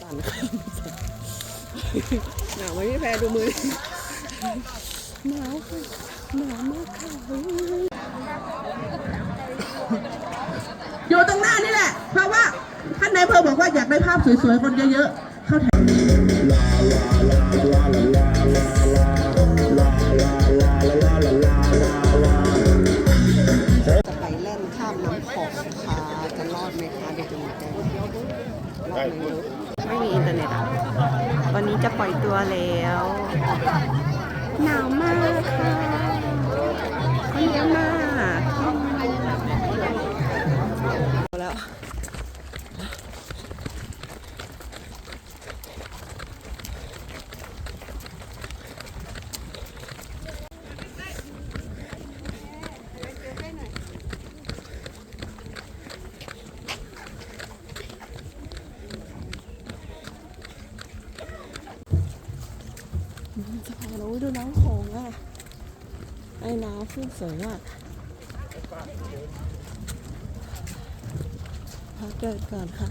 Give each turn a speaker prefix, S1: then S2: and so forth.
S1: สั่นหนาวไหมพี่แพรดูมือหนาวค่ะหนาวมากค่ะ
S2: อยู่ตรงหน้านี่แหละ เพราะว่าท่านนายเภอบอกว่าอยากได้ภาพสวยๆคนเยอะๆเข้าแถว
S1: จะไปเล่นข้ามน้ำโขงค่ะจะรอดไหมคะเดี๋ยวจะมีแจ้งรอดไหม ไม่ม่มีอินเทอร์เน็ตอะ วันนี้จะปล่อยตัวแล้ว หนาวมากค่ะคนเยอะมาก มีสะพานโอ้ยดูน้ำโขงอะ ไอ้น้ำขึ้นสวยมากพักเดินก่อนค่ะ